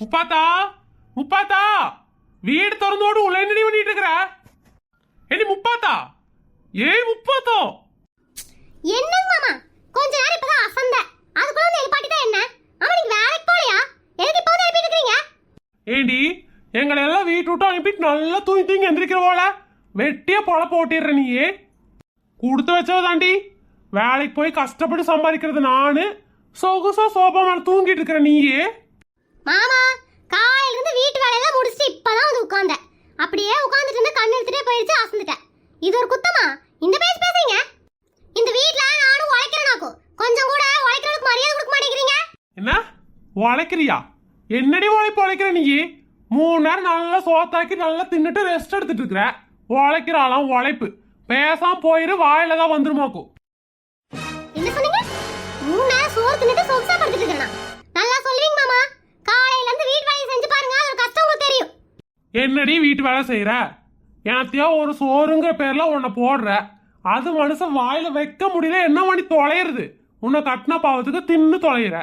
முப்பாத்தா? முப்பாத்தா? வீடு திறந்தோடு உள்ள என்னடி பண்ணிட்டு இருக்கிற? ஏடி முப்பாத்தா? ஏய் முப்பாத்தோ? என்னங்க மாமா? கொஞ்ச நேரம் இப்பதான் அசந்த. அதுக்குள்ள வந்து எழுப்பாட்டிட்டா என்ன? அவன் நீங்க வேலைக்கு போலையா எதுக்கு இப்போ வந்து எழுப்பிட்டு இருக்கீங்க ஏண்டி எங்களை எல்லாம் வீட்டு விட்டு அனுப்பிட்டு நல்லா தூங்கி தூங்கி எந்திரிக்கிற போல? வெட்டியா பொழப்ப ஓட்டிடுற நீயே. கொடுத்து வச்சவ தாண்டி வேலைக்கு போய் கஷ்டப்பட்டு சம்பாதிக்கிறது நானு. சொகுசா சோபா மேல தூங்கிட்டு இருக்கிற நீயே. மாமா காலையில இருந்து வீட்டு வேலையெல்லாம் முடிச்சுட்டு இப்பதான் வந்து உட்கார்ந்தேன். அப்படியே உட்கார்ந்துட்டு இருந்து கண்ணு எடுத்துட்டே போயிடுச்சு அசந்துட்டேன். இது ஒரு குத்தமா? இந்த பேச்சு பேசுறீங்க? இந்த வீட்ல நானும் உழைக்கிறேனாக்கோ கொஞ்சம் கூட உழைக்கிறதுக்கு மரியாதை கொடுக்க மாட்டேங்கிறீங்க? என்ன? உழைக்கிறியா? என்னடி உழைப்பு உழைக்கிற நீ? மூணு நேரம் நல்லா சோத்தாக்கி நல்லா தின்னுட்டு ரெஸ்ட் எடுத்துட்டு இருக்கிற. உழைக்கிறாளாம் உழைப்பு. பேசாம போயிரு வாயில தான் வந்துருமாக்கும். என்ன சொன்னீங்க? மூணு நேரம் சோறு தின்னுட்டு சொகுசா படுத்துட்டு என்னடி வீட்டு வேலை செய்யற எனத்தையோ ஒரு சோறுங்கிற பேர்ல உன்னை போடுற. அது மனுஷன் வாயில வைக்க முடியல என்ன பண்ணி தொலையிறது? உன்னை கட்டின பாவத்துக்கு தின்னு தொலைகிற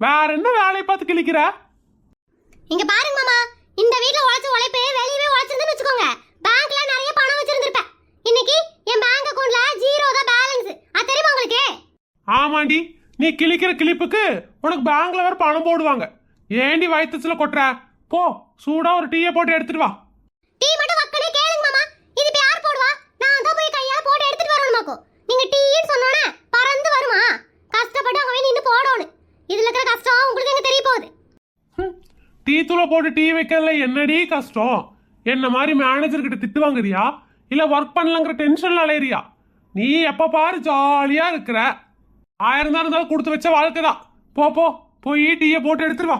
வேற என்ன வேலையை பார்த்து கிழிக்கிற? இங்க பாருங்க மாமா இந்த வீட்ல உழைச்ச உழைப்பு வெளியவே உழைச்சிருந்தேன்னு வச்சுக்கோங்க. பேங்க்ல நிறைய பணம் வச்சிருந்திருப்பேன் இன்னைக்கு என் பேங்க் அக்கவுண்ட்ல ஜீரோ தான் பேலன்ஸ் அது தெரியுமா உங்களுக்கு? ஆமாண்டி நீ கிழிக்கிற கிளிப்புக்கு உனக்கு பேங்க்ல வேற பணம் போடுவாங்க. ஏண்டி வயிற்றுல கொட்டுற? போ சூடா ஒரு டீயை போட்டு எடுத்துட்டு வா. டீ மட்டும் வக்கனே கேளுங்க மாமா. இது இப்ப யார் போடுவா? நான் தான் போய் கையால போட்டு எடுத்துட்டு வரணுமாக்கோ நீங்க டீன்னு சொன்னோனே பறந்து வருமா? கஷ்டப்பட்டு அங்க போய் நின்னு போடணும். இதுல இருக்கிற கஷ்டம் உங்களுக்கு எங்க தெரிய போகுது? டீ தூளை போட்டு டீ வைக்கிறதுல என்னடி கஷ்டம்? என்ன மாதிரி மேனேஜர் கிட்ட திட்டு வாங்குறியா இல்ல ஒர்க் பண்ணலங்கிற டென்ஷன்ல அலையறியா? நீ எப்ப பாரு ஜாலியா இருக்கிற. ஆயிரம் தான் இருந்தாலும் கொடுத்து வச்ச வாழ்க்கை தான். போ போ போய் டீயை போட்டு எடுத்துட்டு வா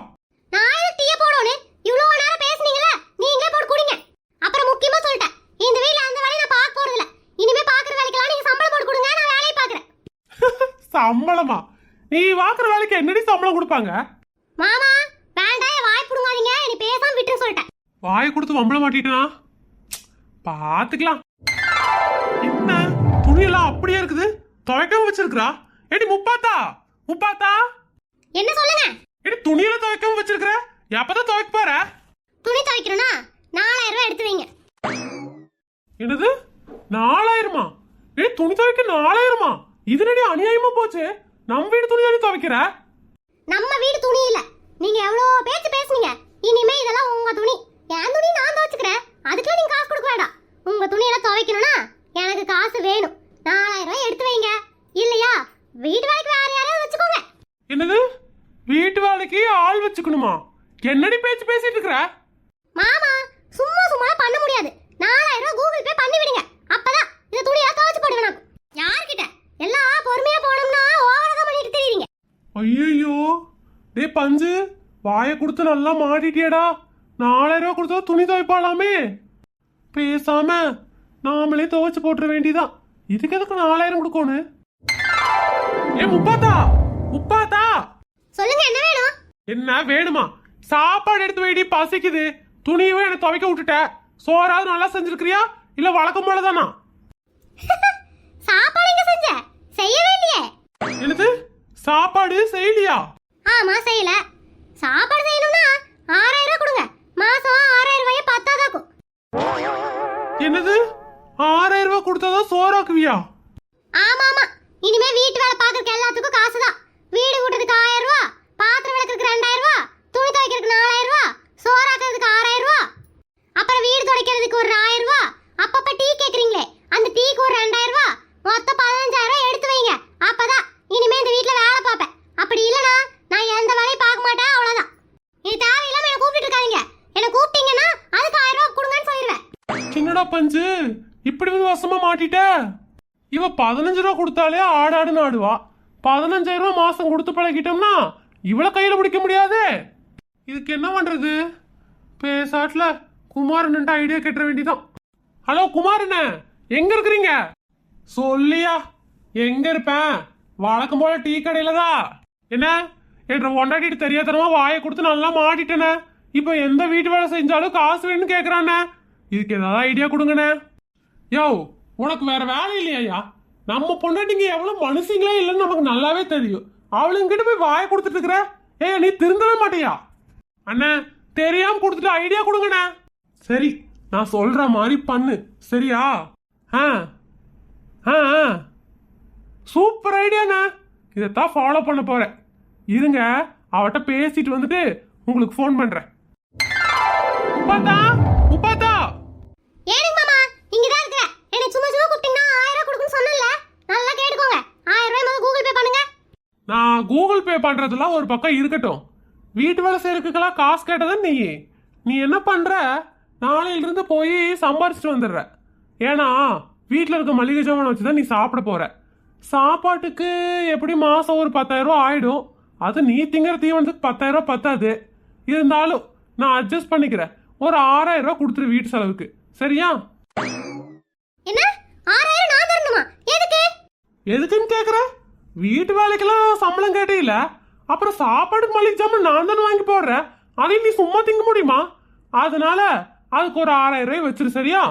நான் எதுக்கு டீயை போடணும் இவ்வளவு நேரம் பேசுனீங்கல்ல நீங்களே போட்டு குடிங்க அப்புறம் முக்கியமா சொல்லிட்டேன் இந்த வீட்ல அந்த வேலையை நான் பார்க்க போறது இல்ல இனிமே பாக்குற வேலைக்கெல்லாம் நீங்க சம்பளம் போட்டு கொடுங்க நான் வேலையை பாக்குறேன் சம்பளமா நீ வாக்குற வேலைக்கு என்னடி சம்பளம் கொடுப்பாங்க? மாமா வேண்டாம் வாய் புடுங்காதீங்க. நீ பேசாம விட்டுன்னு சொல்லிட்டேன். வாயை கொடுத்து வம்பள மாட்டிட்டனா? பாத்துக்கலாம். என்ன? துணியெல்லாம் அப்படியே இருக்குது? துவைக்காம வச்சிருக்கிறா? ஏடி முப்பாத்தா? முப்பாத்தா? என்ன சொல்லுங்க? ஏடி துணியெல்லாம் துவைக்காம வச்சிருக்கிற? எப்பதான் துவைக்க போற? துணி துவைக்கணும்னா நாலாயிரம் ரூபாய் எடுத்து வைங்க. என்னது? நாலாயிரமா? ஏடி துணி துவைக்க நாலாயிரமா? இது நடி அநியாயமா போச்சு? நம்ம வீடு துணி தானே துவைக்கிற? நம்ம வீடு துணி இல்ல. நீங்க எவ்வளவு பேச்சு பேசுனீங்க? இனிமே இதெல்லாம் உங்க துணி. என் துணி நான் துவைச்சுக்கிறேன். அதுக்கெல்லாம் நீங்க காசு கொடுக்க வேண்டாம். உங்க துணியெல்லாம் துவைக்கணும்னா எனக்கு காசு வேணும். நாலாயிரம் ரூபாய் எடுத்து வைங்க. இல்லையா? வீட்டு வேலைக்கு வேற யாரையாவது வச்சுக்கோங்க. என்னது? வீட்டு வேலைக்கு ஆள் வச்சுக்கணுமா? என்னடி பேச்சு பேசிட்டு இருக்கிற மாமா சும்மா சும்மா பண்ண முடியாது நாலாயிரம் ரூபாய் கூகுள் பே பண்ணி விடுங்க அப்பதான் இந்த துணியெல்லாம் துவைச்சு போடுவேன் நான் யார்கிட்ட எல்லாம் பொறுமையா போனோம்னா ஓவரா தான் பண்ணிட்டு தெரியுறீங்க ஐயோ டேய் பஞ்சு வாயை கொடுத்து நல்லா மாட்டிட்டியடா. நாலாயிரம் ரூபா கொடுத்தா துணி துவைப்பாளாமே. பேசாம நாமளே துவைச்சு போட்டுற வேண்டியதான் இதுக்கு எதுக்கு நாலாயிரம் கொடுக்கணும்? ஏ முப்பாத்தா முப்பாத்தா சொல்லுங்க என்ன வேணும்? என்ன வேணுமா? சாப்பாடு எடுத்து வைடி பசிக்குது. துணியவே எனக்கு துவைக்க விட்டுட்ட. சோறாவது நல்லா செஞ்சிருக்கிறியா? இல்ல வழக்கம் போலதானா? சாப்பாடு எங்க செஞ்ச? செய்யவே இல்லையே. என்னது? சாப்பாடு செய்யலையா? ஆமா செய்யல. சாப்பாடு செய்யணும்னா ஆறாயிரம் ரூபாய் கொடுங்க. மாசம் ஆறாயிரம் ரூபாய பத்தாதாக்கும். என்னது? ஆறாயிரம் ரூபாய் கொடுத்தாதான் சோறாக்குவியா? ஆமா ஆமா இனிமே வீட்டு வேலை பார்க்கறதுக்கு எல்லாத்துக்கும் காசு தான் வீடு கூட்டுறதுக்கு ஆயிரம் ரூபாய் பாத்திரம் விளக்குறதுக்கு ரெண்டாயிரம் ரூபாய் துணி துவைக்கிறதுக்கு நாலாயிரம் ரூபாய் சோறாக்குறதுக்கு ஆறாயிரம் ரூபாய் அப்புறம் வீடு துடைக்கிறதுக்கு ஒரு ஆயிரம் ரூபாய் அப்பப்ப டீ கேக்குறீங்களே அந்த டீக்கு ஒரு ரெண்டாயிரம் ரூபாய் மொத்தம் பதினஞ்சாயிரம் ரூபாய் எடுத்து வைங்க அப்பதான் இனிமே இந்த வீட்ல வேலை பார்ப்பேன் அப்படி இல்லனா நான் எந்த வேலையும் பார்க்க மாட்டேன் அவ்வளவுதான் இது தேவையில்லாம என்ன கூப்பிட்டு இருக்காதீங்க என்ன கூப்பிட்டீங்கன்னா அதுக்கு ஆயிரம் ரூபாய் கொடுங்கன்னு சொல்லிடுவேன் என்னடா பஞ்சு? இப்படி வந்து வசமா மாட்டிட்ட? இவ பதினஞ்சு ரூபா கொடுத்தாலே ஆடாடுன்னு ஆடுவா. பதினஞ்சாயிரம் ரூபா மாசம் கொடுத்து பழகிட்டோம்னா இவள கையில பிடிக்க முடியாதே. இதுக்கு என்ன பண்றது? பேசாட்ல குமாரன் ஐடியா கெட்ட வேண்டிதான் ஹலோ குமாரண்ண எங்க இருக்கிறீங்க? சொல்லியா? எங்க இருப்பேன்? வழக்கம் போல டீ கடையில தான் என்ன? என்ற ஒண்டாட்டிட்டு தெரியாதனமா வாயை கொடுத்து நல்லா மாட்டிட்டேனே. இப்போ எந்த வீட்டு வேலை செஞ்சாலும் காசு வேணும்னு கேக்குறானே. இதுக்கு ஏதாவது ஐடியா கொடுங்கண்ணே. யோ உனக்கு வேற வேலை இல்லையா நம்ம பொண்டாட்டிங்க எவ்வளவு மனுஷங்களே இல்லைன்னு நமக்கு நல்லாவே தெரியும். அவளுங்கிட்ட போய் வாயை கொடுத்துட்டு இருக்கிற? ஏய் நீ திருந்தவே மாட்டியா? அண்ணே தெரியாம கொடுத்துட்டு ஐடியா கொடுங்கண்ணே. சரி நான் சொல்ற மாதிரி பண்ணு. சரியா? ஆ ஆ ஆ. சூப்பர் ஐடியாண்ணா. இதைத்தான் ஃபாலோ பண்ண போறேன். இருங்க அவட்ட பேசிட்டு வந்துட்டு உங்களுக்கு ஃபோன் பண்றேன். பார்த்தா உப்பாத்தா ஏனுங்க மாமா இங்க தான் இருக்கிற எனக்கு சும்மா சும்மா கூப்பிட்டீங்கன்னா ஆயிரம் ரூபாய் கொடுக்குன்னு சொன்னல நல்லா கேட்டுக்கோங்க ஆயிரம் ரூபாய் முதல்ல கூகுள் பே பண்ணுங்க நான் கூகுள் பே பண்றதெல்லாம் ஒரு பக்கம் இருக்கட்டும். வீட்டு வேலை செய்யறதுக்கெல்லாம் காசு கேட்டதான் நீ நீ என்ன பண்ற? நாளையில இருந்து போய் சம்பாரிச்சிட்டு வந்துடுற. ஏன்னா வீட்டில் இருக்க மளிகை ஜாமான் வச்சு தான் நீ சாப்பிட போற. சாப்பாட்டுக்கு எப்படி மாசம் ஒரு பத்தாயிரம் ரூபா ஆயிடும்? அது நீ திங்கிற தீவனத்துக்கு பத்தாயிரம் ரூபா பத்தாது. இருந்தாலும் நான் அட்ஜஸ்ட் பண்ணிக்கிறேன். ஒரு ஆறாயிரம் ரூபா கொடுத்துரு வீட்டு செலவுக்கு. சரியா? என்ன? ஆறாயிரம் நான் தரணுமா? எதுக்கு? எதுக்குன்னு கேக்குற? வீட்டு வேலைக்கெல்லாம் சம்பளம் கேட்டீல அப்புறம் சாப்பாடுக்கு மளிகை ஜாமான் நான் தானே வாங்கி போடுறேன். அதையும் நீ சும்மா திங்க முடியுமா? அதனால அதுக்கு ஒரு ஆறாயிரம் ரூபாய் வச்சிரு சரியா?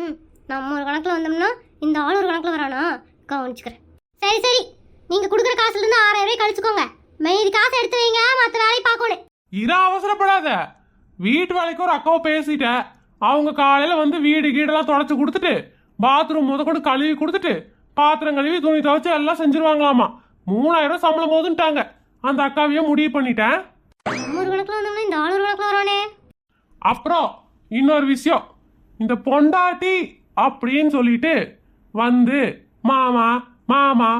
ம் நம்ம ஒரு கணக்கில் வந்தோம்னா இந்த ஆள் ஒரு கணக்கில் வரானா? கவனிச்சுக்கிறேன். சரி சரி. நீங்கள் கொடுக்குற காசுலேருந்து ஆறாயிரம் ரூபாய் கழிச்சுக்கோங்க. மீதி காசு எடுத்து வைங்க மற்ற வேலையை பார்க்கணும். இரு அவசரப்படாத. வீட்டு வேலைக்கு ஒரு அக்காவை பேசிட்டேன். அவங்க காலையில வந்து வீடு கீடெல்லாம் தொடச்சு கொடுத்துட்டு பாத்ரூம் முத கொண்டு கழுவி கொடுத்துட்டு பாத்திரம் கழுவி துணி துவைச்சு எல்லாம் செஞ்சிருவாங்களாமா? மூணாயிரம் சம்பளம் போதுன்ட்டாங்க அந்த அக்காவையும் முடிவு பண்ணிட்டேன். ஒரு கணக்கில் வந்தோம்னா இந்த ஆள் ஒரு கணக்கில் வரானே. அப்புறம் இன்னொரு விஷயம். இந்த பொண்டாட்டி அப்படின்னு சொல்லிட்டு வந்து மாமா மாமா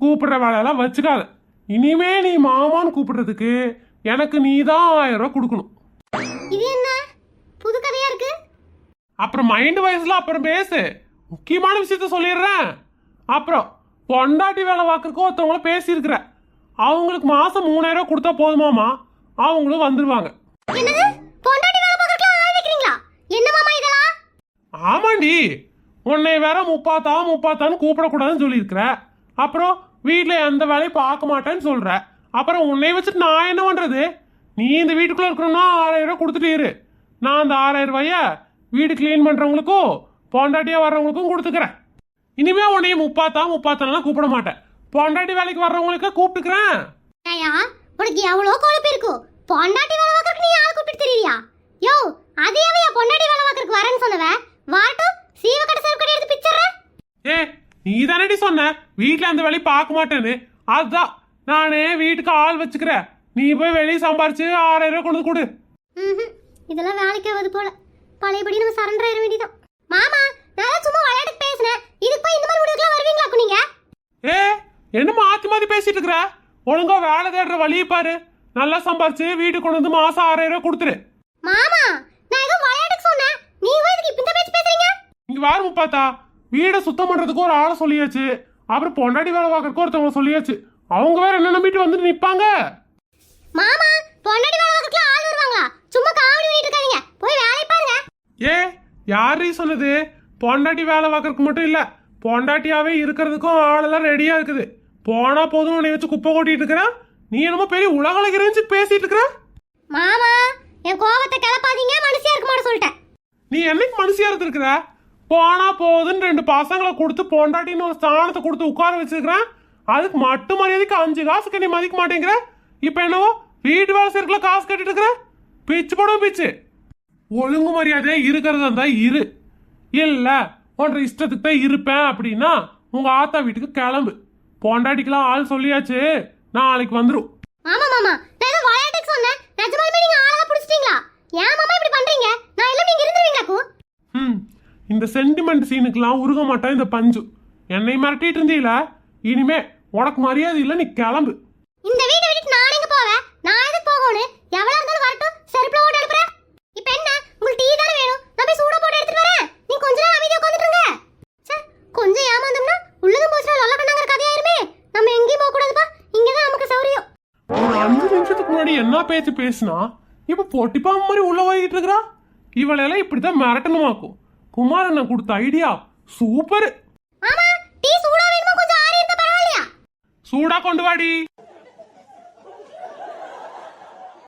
கூப்பிடுற வேலையெல்லாம் வச்சுக்காத. இனிமே நீ மாமான்னு கூப்பிடுறதுக்கு எனக்கு நீ தான் ஆயிரம் ரூபாய் கொடுக்கணும். இது என்ன? புது கதையாக இருக்கு? அப்புறம் மைண்ட் வயசுல அப்புறம் பேசு. முக்கியமான விஷயத்த சொல்லிடுறேன். அப்புறம் பொண்டாட்டி வேலை பார்க்கறதுக்கு ஒருத்தவங்கள பேசியிருக்கிற. அவங்களுக்கு மாசம் மூணாயிரம் கொடுத்தா போதுமாமா அவங்களும் இதெல்லாம்? ஆமாண்டி உன்னை வேற முப்பாத்தா முப்பாத்தான்னு கூப்பிடக்கூடாதுன்னு சொல்லியிருக்கிற. அப்புறம் வீட்டில் எந்த வேலையும் பார்க்க மாட்டேன்னு சொல்ற. அப்புறம் உன்னை வச்சுட்டு நான் என்ன பண்றது? நீ இந்த வீட்டுக்குள்ள இருக்கணும்னா ஆறாயிரம் ரூபாய் கொடுத்துட்டு இரு. நான் அந்த ஆறாயிரம் ரூபாய வீடு க்ளீன் பண்றவங்களுக்கும் பொண்டாட்டியா வர்றவங்களுக்கும் கொடுத்துக்கிறேன். இனிமே உன்னைய முப்பாத்தா முப்பாத்தாலாம் கூப்பிட மாட்டேன். பொண்டாட்டி வேலைக்கு வர்றவங்களுக்கு கூப்பிட்டுக்கிறேன். ஏயா உனக்கு எவ்வளோ கொழுப்பு இருக்கும் பொண்டாட்டி வேலை பார்க்கறதுக்கு நீ ஆள் கூப்பிட்டு தெரியறியா? யோ அதே அவையா பொண்டாட்டி வேலை பார்க்கறதுக்கு வரேன்னு சொன்னவ? வாட்டும் சீவக்கடை சேவக்கடை எடுத்து பிச்சர்ற ஏ நீ தானடி சொன்ன? வீட்டில் அந்த வேலையை பார்க்க மாட்டேன்னு. அதுதான் நானே வீட்டுக்கு ஆள் வச்சுக்கிறேன். நீ போய் வெளியே சம்பாரிச்சு ஆறாயிரம் ரூபாய் கொண்டு கொடு. இதெல்லாம் வேலைக்கு ஆகாது போல. பழையபடி நம்ம சரண்டர் ஆயிட வேண்டியதான் மாமா நான் சும்மா விளையாட்டுக்கு பேசினேன் இதுக்கு போய் இந்த மாதிரி முடிவுக்குலாம் வருவீங்களா நீங்க? ஏ என்ன மாத்தி மாத்தி பேசிட்டு இருக்கிற? ஒழுங்கா வேலை தேடுற வழியை பாரு. நல்லா சம்பாரிச்சு வீட்டுக்கு கொண்டு வந்து மாசம் ஆறாயிரம் ரூபாய் கொடுத்துரு. மாமா நான் ஏதோ விளையாட்டுக்கு சொன்னேன். நீங்க போய் இதுக்கு இப்ப இந்த பேச்சு பேசுறீங்க? இங்க வேற முப்பாத்தா. வீடை சுத்தம் பண்றதுக்கு ஒரு ஆளை சொல்லியாச்சு. அப்புறம் பொண்டாட்டி வேலை பார்க்கறதுக்கு ஒருத்தவங்க சொல்லியாச்சு. அவங்க வேற என்ன நம்பிட்டு வந்துட்டு நிப்பாங்க? மாமா பொண்டாட்டி வேலை பார்க்கறதுக்கு ஆள் வருவாங்களா? சும்மா காமெடி பண்ணிட்டு இருக்காதீங்க. போய் வேலையை பாருங்க. ஏ யாரு சொன்னது? பொண்டாட்டி வேலை பார்க்கறதுக்கு மட்டும் இல்ல பொண்டாட்டியாவே இருக்கிறதுக்கும் ஆளெல்லாம் ரெடியா இருக்குது. போனா போதும் உன்னை வச்சு குப்பை கொட்டிட்டு இருக்கிறேன் நீ என்னமோ பெரிய உலகலைகிறேன்னு பேசிட்டு இருக்கிற? மாமா என் கோவத்தை கிளப்பாதீங்க மனுஷியா இருக்க மாட்டேன் சொல்லிட்டேன். நீ என்னைக்கு மனுஷியா இருந்திருக்கிற? போனா போகுதுன்னு ரெண்டு பசங்களை கொடுத்து பொண்டாட்டின்னு ஒரு ஸ்தானத்தை கொடுத்து உட்கார வச்சிருக்கிறேன் அதுக்கு மட்டும் மரியாதைக்கு அஞ்சு காசுக்கு நீ மதிக்க மாட்டேங்கிற? இப்போ என்னவோ வீட்டு வேலை செய்யறதுல காசு கட்டிட்டு இருக்கிற? பிச்சு போடும் பிச்சு. ஒழுங்கு மரியாதையா இருக்கிறதா இருந்தா இரு. இல்ல உன்ற இஷ்டத்துக்கு தான் இருப்பேன் அப்படின்னா உங்க ஆத்தா வீட்டுக்கு கிளம்பு. பொண்டாட்டிக்கெல்லாம் ஆள் சொல்லியாச்சு நாளைக்கு வந்துரும். ஆமா மாமா. நான் ஏதோ விளையாட்டுக்கு சொன்னேன். நிஜமாலுமே நீங்க ஆளா புடிச்சிட்டீங்களா? ஏன் மாமா இப்படி பண்றீங்க? நான் எல்லாம் நீங்க இருந்துருவீங்களாக்கு ம் இந்த சென்டிமெண்ட் சீனுக்கெல்லாம் உருக மாட்டான் இந்த பஞ்சு. என்னை மிரட்டிட்டு இருந்தீல? இனிமே உனக்கு மரியாதை இல்லை நீ கிளம்பு இந்த வீட்டை விட்டு நான் எங்க போவேன் நான் எதுக்கு போகணும் எவ்வளவு இருந்தாலும் வரட்டும் செருப்புல ஓட்டு அனுப்புறேன் இப்போ என்ன உங்களுக்கு டீ தானே வேணும் நான் போய் சூடா போட்டு எடுத்துட்டு வரேன் நீ கொஞ்ச நேரம் அமைதியா உட்காந்துட்டுருங்க சார் கொஞ்சம் ஏமாந்தோம்னா உள்ளது போச்சுனா லொல்ல கண்ணாங்கிற கதையாயிருமே நம்ம எங்கேயும் போக கூடாதுப்பா இங்கதான் நமக்கு சௌரியம் ஒரு அஞ்சு நிமிஷத்துக்கு முன்னாடி என்ன பேச்சு பேசினா? இப்ப பொட்டிப்பா மாதிரி உள்ள போய்கிட்டு இருக்கிறா? இவளையெல்லாம் இப்படித்தான் மிரட்டணுமாக்கும். குமாரண்ணன் கொடுத்த ஐடியா சூப்பர் சூடா கொண்டு வாடி.